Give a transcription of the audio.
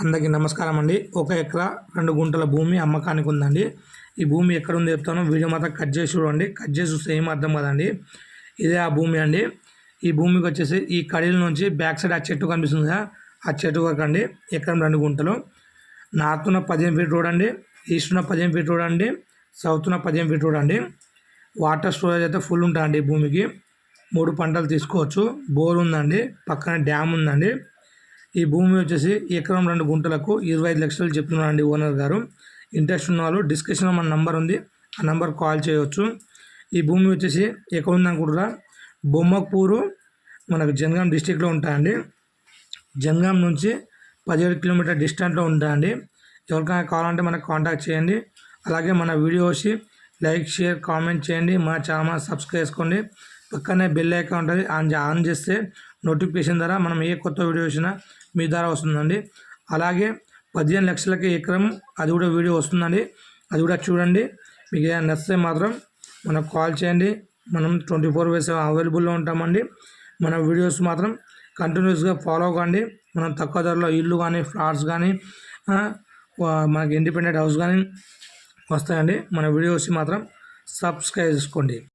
అందరికీ నమస్కారం అండి. ఒక ఎకరా రెండు గుంటల భూమి అమ్మకానికి ఉందండి. ఈ భూమి ఎక్కడ ఉందో చెప్తాను. వీడియో మాత్రం కట్ చేసి చూడండి. కట్ చేసి చూస్తే ఏం అర్థం కదండి. ఇదే ఆ భూమి అండి. ఈ భూమికి వచ్చేసి ఈ కడీల నుంచి బ్యాక్ సైడ్ ఆ చెట్టు కనిపిస్తుంది కదా ఆ చెట్టు వరకు అండి. ఎకరం రెండు గుంటలు. నార్త్న పదిహేను ఫీట్ రోడ్ అండి. ఈస్ట్న పదిహేను ఫీట్ రోడ్ అండి. సౌత్న పదిహేను ఫీట్ రోడ్ అండి. వాటర్ స్టోరేజ్ అయితే ఫుల్ ఉంటుందండి ఈ భూమికి. మూడు పంటలు తీసుకోవచ్చు. బోర్ ఉందండి. పక్కన డ్యామ్ ఉందండి. ఈ భూమి వచ్చేసి ఎకరం రెండు గుంటలకు ఇరవై ఐదు లక్షలు చెప్తున్నారండి ఓనర్ గారు. ఇంట్రెస్ట్ ఉన్న వాళ్ళు డిస్కషన్లో మన నంబర్ ఉంది. ఆ నంబర్ కాల్ చేయవచ్చు ఈ భూమి వచ్చేసి ఎక్కడ ఉందనుకుంటారా బొమ్మకూరు మనకు జనగాం డిస్టిక్లో ఉంటాయండి. జనగాం నుంచి పదిహేడు కిలోమీటర్ డిస్టెంట్లో ఉంటాయండి. ఎవరికైనా కావాలంటే మనకు కాంటాక్ట్ చేయండి. అలాగే మన వీడియోస్ లైక్ షేర్ కామెంట్ చేయండి. మా ఛానల్ సబ్స్క్రైబ్ చేసుకోండి. పక్కనే బెల్ ఐకాన్ ఉంటుంది. ఆన్ ఆన్ చేస్తే నోటిఫికేషన్ ద్వారా మనం ఏ కొత్త వీడియో వచ్చినా మీ ద్వారా వస్తుందండి. అలాగే పదిహేను లక్షలకి ఎకరం అది కూడా వీడియో వస్తుందండి. అది కూడా చూడండి. మీకు ఏదైనా నచ్చితే మాత్రం మనకు కాల్ చేయండి. మనం ట్వంటీ ఫోర్ అవర్స్ అవైలబుల్లో ఉంటామండి. మన వీడియోస్ మాత్రం కంటిన్యూస్గా ఫాలో కండి మనం తక్కువ ధరలో ఇల్లు కానీ ఫ్లాట్స్ కానీ మనకి ఇండిపెండెంట్ హౌస్ కానీ వస్తాయండి. మన వీడియోస్ మాత్రం సబ్స్క్రైబ్ చేసుకోండి.